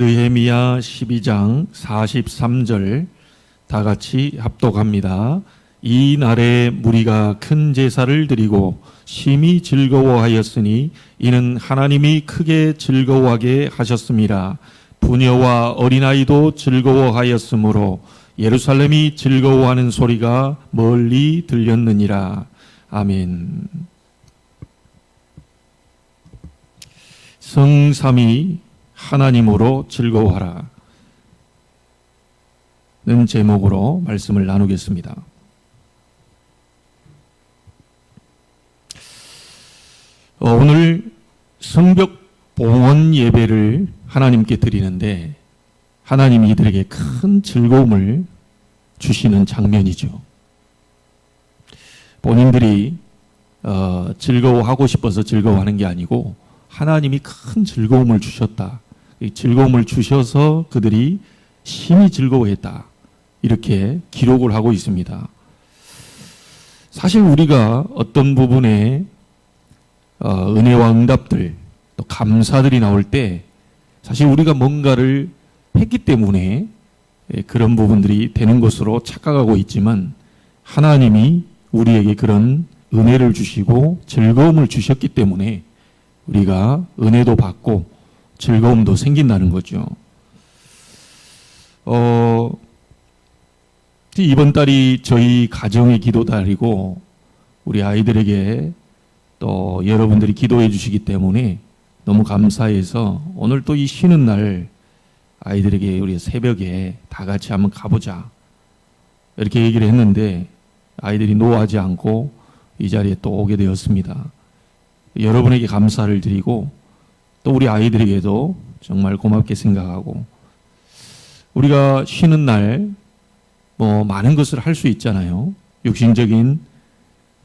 느헤미야 12장 43절 다 같이 합독합니다. 이 날에 무리가 큰 제사를 드리고 심히 즐거워하였으니 이는 하나님이 크게 즐거워하게 하셨습니다. 부녀와 어린아이도 즐거워하였으므로 예루살렘이 즐거워하는 소리가 멀리 들렸느니라. 아멘. 성삼이 하나님으로 즐거워하라. 는 제목으로 말씀을 나누겠습니다. 어, 오늘 성벽 봉헌 예배를 하나님께 드리는데 하나님이 이들에게 큰 즐거움을 주시는 장면이죠. 본인들이 어, 즐거워하고 싶어서 즐거워하는 게 아니고 하나님이 큰 즐거움을 주셨다. 이 즐거움을 주셔서 그들이 심히 즐거워했다. 이렇게 기록을 하고 있습니다. 사실 우리가 어떤 부분에 어, 은혜와 응답들 또 감사들이 나올 때 사실 우리가 뭔가를 했기 때문에 예, 그런 부분들이 되는 것으로 착각하고 있지만 하나님이 우리에게 그런 은혜를 주시고 즐거움을 주셨기 때문에 우리가 은혜도 받고 즐거움도 생긴다는 거죠. 어, 이번 달이 저희 가정의 기도 달이고 우리 아이들에게 또 여러분들이 기도해 주시기 때문에 너무 감사해서 오늘 또 이 쉬는 날 아이들에게 우리 새벽에 다 같이 한번 가보자. 이렇게 얘기를 했는데 아이들이 노하지 않고 이 자리에 또 오게 되었습니다. 여러분에게 감사를 드리고 또 우리 아이들에게도 정말 고맙게 생각하고 우리가 쉬는 날 뭐 많은 것을 할 수 있잖아요. 육신적인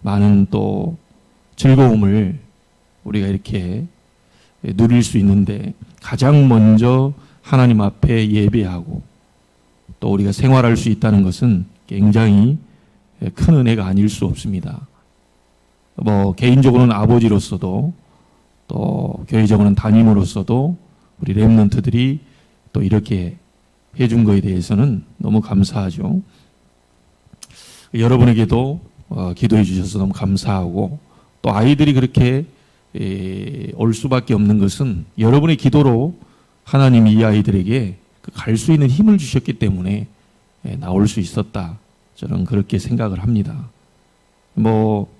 많은 또 즐거움을 우리가 이렇게 누릴 수 있는데 가장 먼저 하나님 앞에 예배하고 또 우리가 생활할 수 있다는 것은 굉장히 큰 은혜가 아닐 수 없습니다. 뭐 개인적으로는 아버지로서도 또 교회적으로는 담임으로서도 우리 랩런트들이 또 이렇게 해준 거에 대해서는 너무 감사하죠. 여러분에게도 어, 기도해 주셔서 너무 감사하고 또 아이들이 그렇게 에, 올 수밖에 없는 것은 여러분의 기도로 하나님이 이 아이들에게 그 갈수 있는 힘을 주셨기 때문에 에, 나올 수 있었다. 저는 그렇게 생각을 합니다. 뭐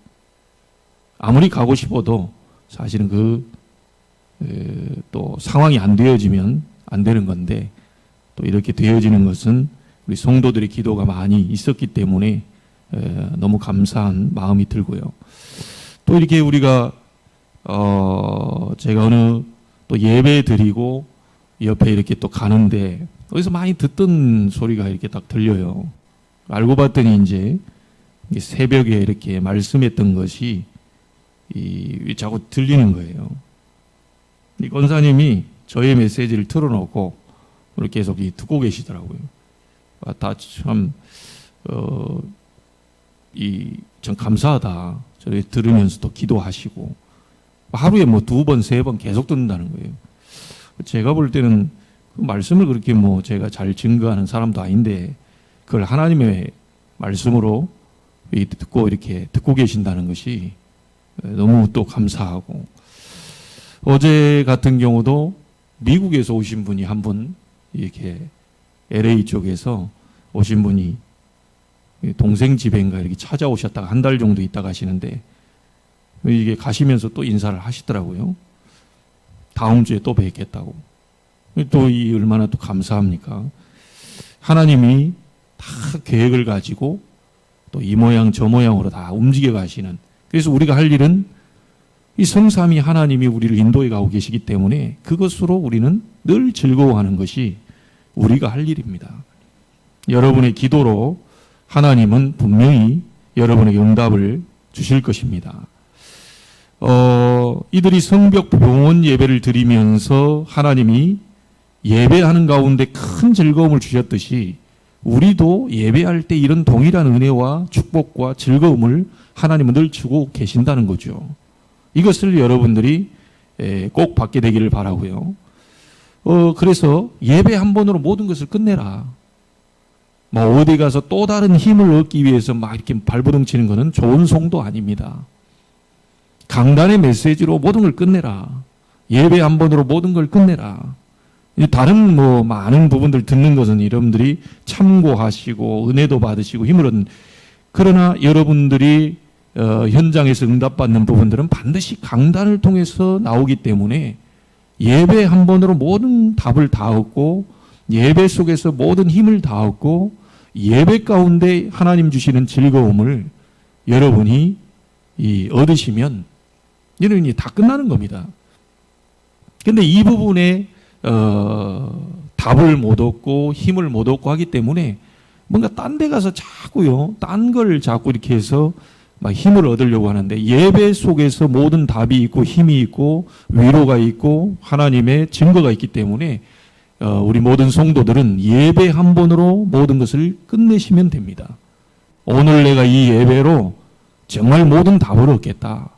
아무리 가고 싶어도 사실은 그 또 상황이 안 되어지면 안 되는 건데 또 이렇게 되어지는 것은 우리 성도들의 기도가 많이 있었기 때문에 에, 너무 감사한 마음이 들고요. 또 이렇게 우리가 어 제가 어느 또 예배 드리고 옆에 이렇게 또 가는데 어디서 많이 듣던 소리가 이렇게 딱 들려요. 알고 봤더니 이제 새벽에 이렇게 말씀했던 것이 이 자꾸 들리는 거예요. 이 권사님이 저의 메시지를 틀어놓고 이렇게 계속 듣고 계시더라고요. 아, 다참 어, 이참 감사하다. 저를 들으면서 또 기도하시고 하루에 뭐 두 번, 세 번 계속 듣는다는 거예요. 제가 볼 때는 그 말씀을 그렇게 뭐 제가 잘 증거하는 사람도 아닌데 그걸 하나님의 말씀으로 듣고 이렇게 듣고 계신다는 것이 너무 또 감사하고 어제 같은 경우도 미국에서 오신 분이 한 분 이렇게 LA 쪽에서 오신 분이 동생 집인가 이렇게 찾아오셨다가 한 달 정도 있다 가시는데 이게 가시면서 또 인사를 하시더라고요. 다음 주에 또 뵙겠다고. 또 이 얼마나 또 감사합니까? 하나님이 다 계획을 가지고 또 이 모양 저 모양으로 다 움직여 가시는 그래서 우리가 할 일은 이 성삼이 하나님이 우리를 인도해 가고 계시기 때문에 그것으로 우리는 늘 즐거워하는 것이 우리가 할 일입니다. 여러분의 기도로 하나님은 분명히 여러분에게 응답을 주실 것입니다. 어, 이들이 성벽 봉헌 예배를 드리면서 하나님이 예배하는 가운데 큰 즐거움을 주셨듯이 우리도 예배할 때 이런 동일한 은혜와 축복과 즐거움을 하나님은 늘 주고 계신다는 거죠. 이것을 여러분들이 꼭 받게 되기를 바라고요. 어, 그래서 예배 한 번으로 모든 것을 끝내라. 뭐 어디 가서 또 다른 힘을 얻기 위해서 막 이렇게 발버둥 치는 것은 좋은 성도 아닙니다. 강단의 메시지로 모든 걸 끝내라. 예배 한 번으로 모든 걸 끝내라. 이 다른 뭐 많은 부분들 듣는 것은 여러분들이 참고하시고 은혜도 받으시고 힘을 얻는 그러나 여러분들이 어, 현장에서 응답받는 부분들은 반드시 강단을 통해서 나오기 때문에 예배 한 번으로 모든 답을 다 얻고 예배 속에서 모든 힘을 다 얻고 예배 가운데 하나님 주시는 즐거움을 여러분이 이 얻으시면 여러분이 다 끝나는 겁니다. 근데 이 부분에 어, 답을 못 얻고 힘을 못 얻고 하기 때문에 뭔가 딴 데 가서 자꾸요, 딴 걸 자꾸 이렇게 해서 막 힘을 얻으려고 하는데 예배 속에서 모든 답이 있고 힘이 있고 위로가 있고 하나님의 증거가 있기 때문에 어, 우리 모든 성도들은 예배 한 번으로 모든 것을 끝내시면 됩니다. 오늘 내가 이 예배로 정말 모든 답을 얻겠다.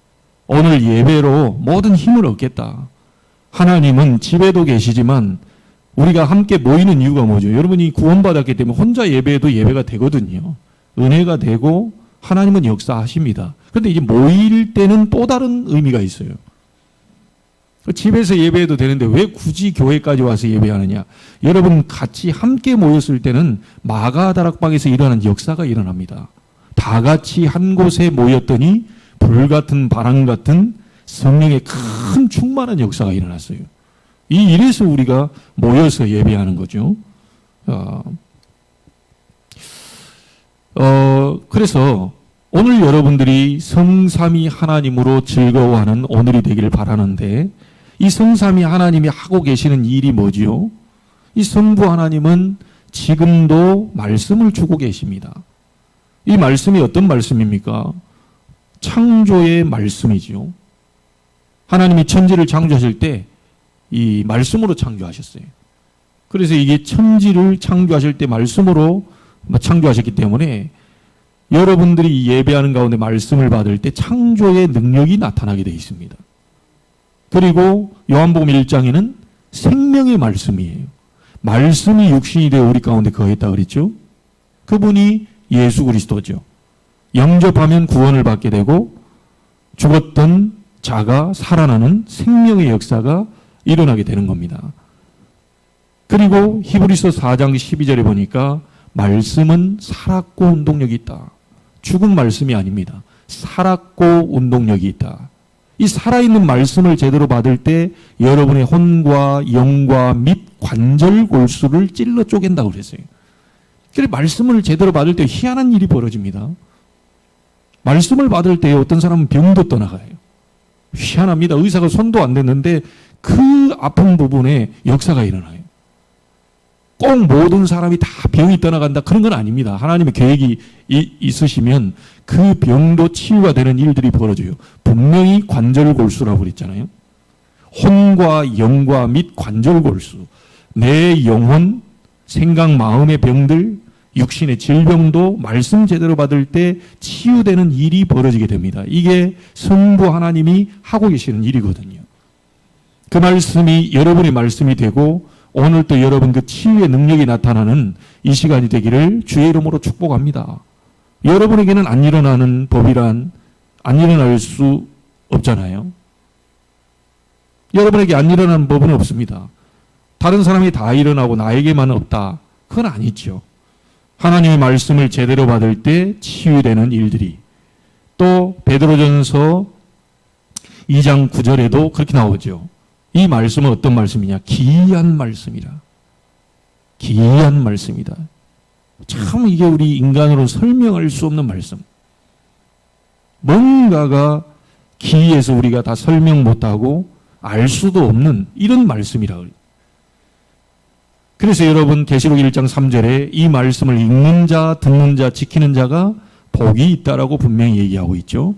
오늘 예배로 모든 힘을 얻겠다. 하나님은 집에도 계시지만 우리가 함께 모이는 이유가 뭐죠? 여러분이 구원받았기 때문에 혼자 예배해도 예배가 되거든요. 은혜가 되고 하나님은 역사하십니다. 그런데 이제 모일 때는 또 다른 의미가 있어요. 집에서 예배해도 되는데 왜 굳이 교회까지 와서 예배하느냐? 여러분 같이 함께 모였을 때는 마가 다락방에서 일어난 역사가 일어납니다. 다 같이 한 곳에 모였더니 불 같은 바람 같은 성령의 큰 충만한 역사가 일어났어요. 이 일에서 우리가 모여서 예배하는 거죠. 어, 어, 그래서 오늘 여러분들이 성삼이 하나님으로 즐거워하는 오늘이 되기를 바라는데 이 성삼이 하나님이 하고 계시는 일이 뭐지요? 이 성부 하나님은 지금도 말씀을 주고 계십니다. 이 말씀이 어떤 말씀입니까? 창조의 말씀이지요. 하나님이 천지를 창조하실 때 이 말씀으로 창조하셨어요. 그래서 이게 천지를 창조하실 때 말씀으로 창조하셨기 때문에 여러분들이 예배하는 가운데 말씀을 받을 때 창조의 능력이 나타나게 되어 있습니다. 그리고 요한복음 1장에는 생명의 말씀이에요. 말씀이 육신이 되어 우리 가운데 거했다 그랬죠? 그분이 예수 그리스도죠. 영접하면 구원을 받게 되고 죽었던 자가 살아나는 생명의 역사가 일어나게 되는 겁니다. 그리고 히브리서 4장 12절에 보니까 말씀은 살았고 운동력이 있다. 죽은 말씀이 아닙니다. 살았고 운동력이 있다. 이 살아있는 말씀을 제대로 받을 때 여러분의 혼과 영과 및 관절 골수를 찔러 쪼갠다고 그랬어요. 그래서 말씀을 제대로 받을 때 희한한 일이 벌어집니다. 말씀을 받을 때 어떤 사람은 병도 떠나가요. 희한합니다. 의사가 손도 안 댔는데 그 아픈 부분에 역사가 일어나요. 꼭 모든 사람이 다 병이 떠나간다 그런 건 아닙니다. 하나님의 계획이 이- 있으시면 그 병도 치유가 되는 일들이 벌어져요. 분명히 관절 골수라고 그랬잖아요. 혼과 영과 및 관절 골수, 내 영혼, 생각, 마음의 병들, 육신의 질병도 말씀 제대로 받을 때 치유되는 일이 벌어지게 됩니다. 이게 성부 하나님이 하고 계시는 일이거든요. 그 말씀이 여러분의 말씀이 되고 오늘 또 여러분 그 치유의 능력이 나타나는 이 시간이 되기를 주의 이름으로 축복합니다. 여러분에게는 안 일어나는 법이란 안 일어날 수 없잖아요. 여러분에게 안 일어나는 법은 없습니다. 다른 사람이 다 일어나고 나에게만 없다. 그건 아니죠. 하나님의 말씀을 제대로 받을 때 치유되는 일들이 또 베드로전서 2장 9절에도 그렇게 나오죠. 이 말씀은 어떤 말씀이냐? 기이한 말씀이라. 기이한 말씀이다. 참 이게 우리 인간으로 설명할 수 없는 말씀. 뭔가가 기이해서 우리가 다 설명 못하고 알 수도 없는 이런 말씀이라. 그래서 여러분 계시록 1장 3절에 이 말씀을 읽는 자, 듣는 자, 지키는 자가 복이 있다라고 분명히 얘기하고 있죠.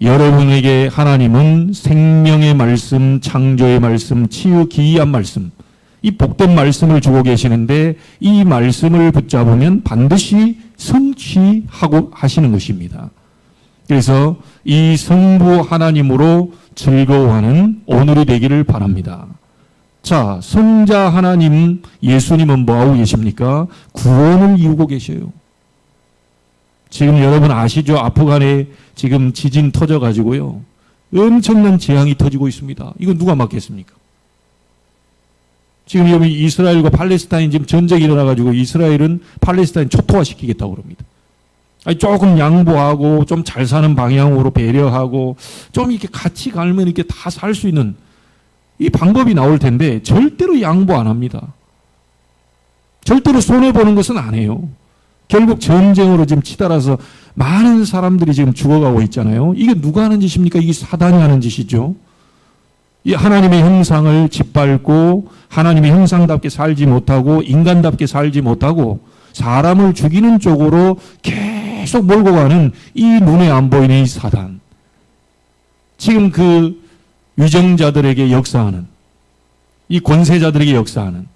여러분에게 하나님은 생명의 말씀, 창조의 말씀, 치유 기이한 말씀, 이 복된 말씀을 주고 계시는데 이 말씀을 붙잡으면 반드시 성취하고 하시는 것입니다. 그래서 이 성부 하나님으로 즐거워하는 오늘이 되기를 바랍니다. 자, 성자 하나님 예수님은 뭐하고 계십니까? 구원을 이루고 계셔요. 지금 여러분 아시죠? 아프간에 지금 지진 터져가지고요. 엄청난 재앙이 터지고 있습니다. 이거 누가 막겠습니까? 지금 여기 이스라엘과 팔레스타인 지금 전쟁이 일어나가지고 이스라엘은 팔레스타인 초토화시키겠다고 그럽니다. 아니, 조금 양보하고 좀 잘 사는 방향으로 배려하고 좀 이렇게 같이 갈면 이렇게 다 살 수 있는 이 방법이 나올 텐데 절대로 양보 안 합니다. 절대로 손해 보는 것은 안 해요. 결국 전쟁으로 지금 치달아서 많은 사람들이 지금 죽어가고 있잖아요. 이게 누가 하는 짓입니까? 이게 사단이 하는 짓이죠. 이 하나님의 형상을 짓밟고 하나님의 형상답게 살지 못하고 인간답게 살지 못하고 사람을 죽이는 쪽으로 계속 몰고 가는 이 눈에 안 보이는 이 사단. 지금 그 위정자들에게 역사하는 이 권세자들에게 역사하는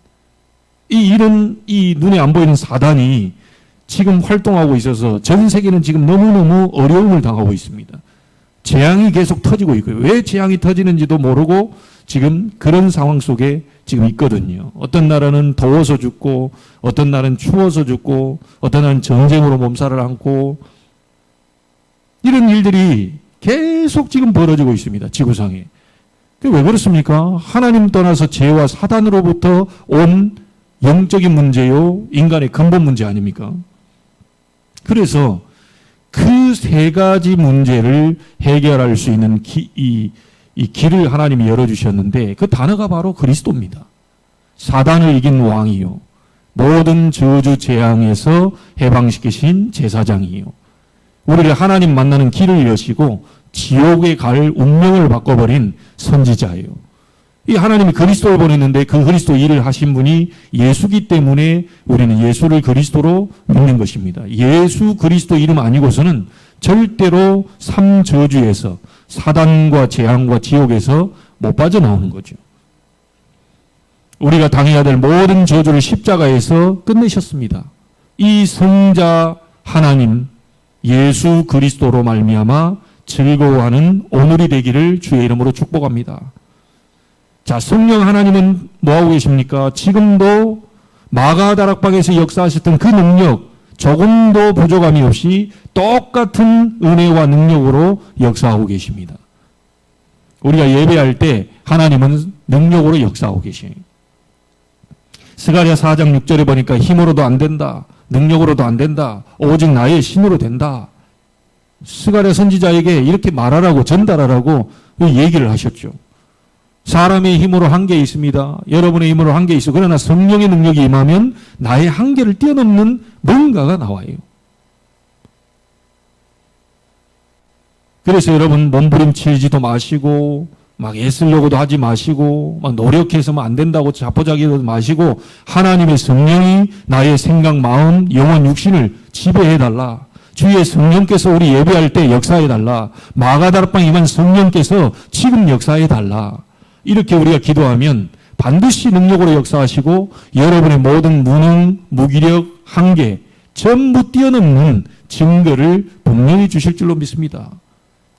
이 이런 이 눈에 안 보이는 사단이 지금 활동하고 있어서 전 세계는 지금 너무너무 어려움을 당하고 있습니다. 재앙이 계속 터지고 있고요. 왜 재앙이 터지는지도 모르고 지금 그런 상황 속에 지금 있거든요. 어떤 나라는 더워서 죽고, 어떤 나라는 추워서 죽고, 어떤 나라는 전쟁으로 몸살을 앓고, 이런 일들이 계속 지금 벌어지고 있습니다. 지구상에. 왜 그렇습니까? 하나님 떠나서 죄와 사단으로부터 온 영적인 문제요, 인간의 근본 문제 아닙니까? 그래서 그 세 가지 문제를 해결할 수 있는 기, 이, 이 길을 하나님이 열어주셨는데 그 단어가 바로 그리스도입니다. 사단을 이긴 왕이요. 모든 저주 재앙에서 해방시키신 제사장이요. 우리를 하나님 만나는 길을 여시고 지옥에 갈 운명을 바꿔버린 선지자예요. 이 하나님이 그리스도를 보냈는데 그 그리스도 일을 하신 분이 예수기 때문에 우리는 예수를 그리스도로 믿는 것입니다. 예수 그리스도 이름 아니고서는 절대로 삼저주에서 사단과 재앙과 지옥에서 못 빠져나오는 거죠. 우리가 당해야 될 모든 저주를 십자가에서 끝내셨습니다. 이 성자 하나님 예수 그리스도로 말미암아 즐거워하는 오늘이 되기를 주의 이름으로 축복합니다. 자, 성령 하나님은 뭐하고 계십니까? 지금도 마가 다락방에서 역사하셨던 그 능력, 조금도 부족함이 없이 똑같은 은혜와 능력으로 역사하고 계십니다. 우리가 예배할 때 하나님은 능력으로 역사하고 계셔요. 스가랴 4장 6절에 보니까 힘으로도 안 된다. 능력으로도 안 된다. 오직 나의 신으로 된다. 스가랴 선지자에게 이렇게 말하라고 전달하라고 얘기를 하셨죠. 사람의 힘으로 한계 있습니다. 여러분의 힘으로 한계 있어. 그러나 성령의 능력이 임하면 나의 한계를 뛰어넘는 뭔가가 나와요. 그래서 여러분 몸부림치지도 마시고 막 애쓰려고도 하지 마시고 막 노력해서만 안 된다고 자포자기도 마시고 하나님의 성령이 나의 생각, 마음, 영혼, 육신을 지배해 달라. 주의 성령께서 우리 예배할 때 역사해 달라. 마가다락방 임한 성령께서 지금 역사해 달라. 이렇게 우리가 기도하면 반드시 능력으로 역사하시고 여러분의 모든 무능, 무기력, 한계 전부 뛰어넘는 증거를 분명히 주실 줄로 믿습니다.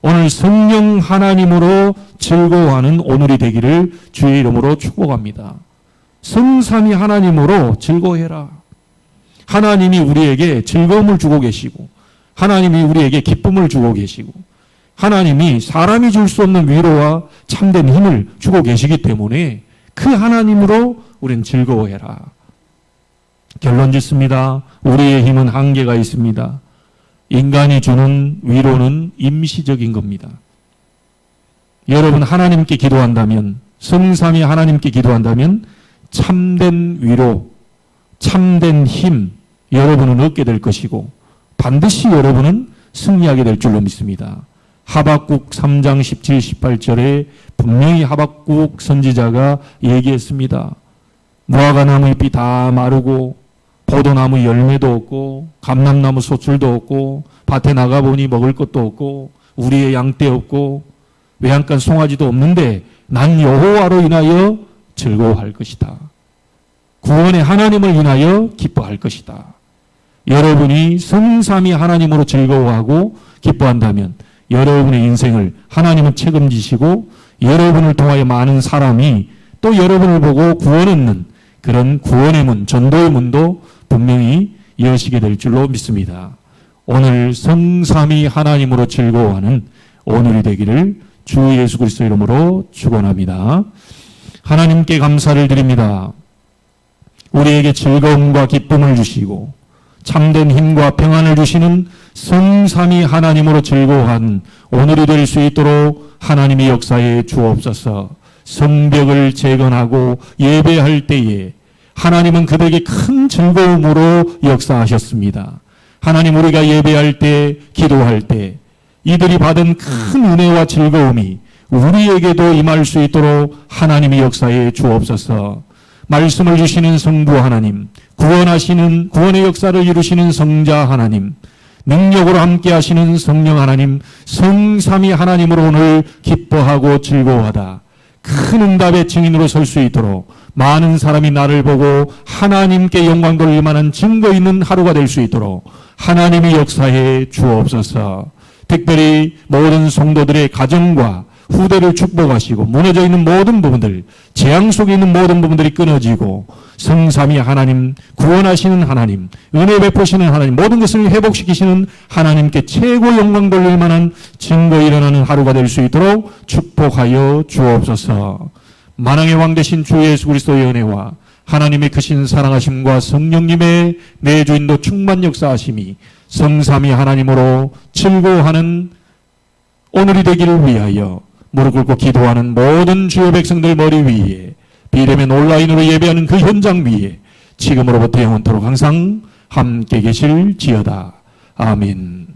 오늘 성령 하나님으로 즐거워하는 오늘이 되기를 주의 이름으로 축복합니다. 성삼이 하나님으로 즐거워해라. 하나님이 우리에게 즐거움을 주고 계시고 하나님이 우리에게 기쁨을 주고 계시고 하나님이 사람이 줄 수 없는 위로와 참된 힘을 주고 계시기 때문에 그 하나님으로 우리는 즐거워해라. 결론 짓습니다. 우리의 힘은 한계가 있습니다. 인간이 주는 위로는 임시적인 겁니다. 여러분 하나님께 기도한다면 성삼이 하나님께 기도한다면 참된 위로, 참된 힘 여러분은 얻게 될 것이고 반드시 여러분은 승리하게 될 줄로 믿습니다. 하박국 3장 17, 18절에 분명히 하박국 선지자가 얘기했습니다. 무화과 나무 잎이 다 마르고 포도나무 열매도 없고 감람나무 소출도 없고 밭에 나가보니 먹을 것도 없고 우리의 양떼 없고 외양간 송아지도 없는데 난 여호와로 인하여 즐거워할 것이다. 구원의 하나님을 인하여 기뻐할 것이다. 여러분이 성삼이 하나님으로 즐거워하고 기뻐한다면 여러분의 인생을 하나님은 책임지시고 여러분을 통하여 많은 사람이 또 여러분을 보고 구원 얻는 그런 구원의 문, 전도의 문도 분명히 여시게 될 줄로 믿습니다. 오늘 성삼위 하나님으로 즐거워하는 오늘이 되기를 주 예수 그리스도 이름으로 축원합니다. 하나님께 감사를 드립니다. 우리에게 즐거움과 기쁨을 주시고 참된 힘과 평안을 주시는 성삼위 하나님으로 즐거워한 오늘이 될 수 있도록 하나님의 역사에 주옵소서. 성벽을 재건하고 예배할 때에 하나님은 그들에게 큰 즐거움으로 역사하셨습니다. 하나님 우리가 예배할 때, 기도할 때 이들이 받은 큰 은혜와 즐거움이 우리에게도 임할 수 있도록 하나님의 역사에 주옵소서. 말씀을 주시는 성부 하나님, 구원하시는 구원의 역사를 이루시는 성자 하나님, 능력으로 함께 하시는 성령 하나님, 성삼위 하나님으로 오늘 기뻐하고 즐거워하다. 큰 응답의 증인으로 설 수 있도록 많은 사람이 나를 보고 하나님께 영광 돌릴 만한 증거 있는 하루가 될 수 있도록 하나님의 역사에 주옵소서. 특별히 모든 성도들의 가정과 후대를 축복하시고 무너져 있는 모든 부분들, 재앙 속에 있는 모든 부분들이 끊어지고 성삼위 하나님, 구원하시는 하나님, 은혜 베푸시는 하나님, 모든 것을 회복시키시는 하나님께 최고 영광 돌릴 만한 증거 일어나는 하루가 될 수 있도록 축복하여 주옵소서. 만왕의 왕 되신 주 예수 그리스도의 은혜와 하나님의 크신 사랑하심과 성령님의 내주인도 충만 역사하심이 성삼위 하나님으로 즐거워하는 오늘이 되기를 위하여 무릎 꿇고 기도하는 모든 주요 백성들 머리 위에 비대면 온라인으로 예배하는 그 현장 위에 지금으로부터 영원토록 항상 함께 계실 지어다. 아멘.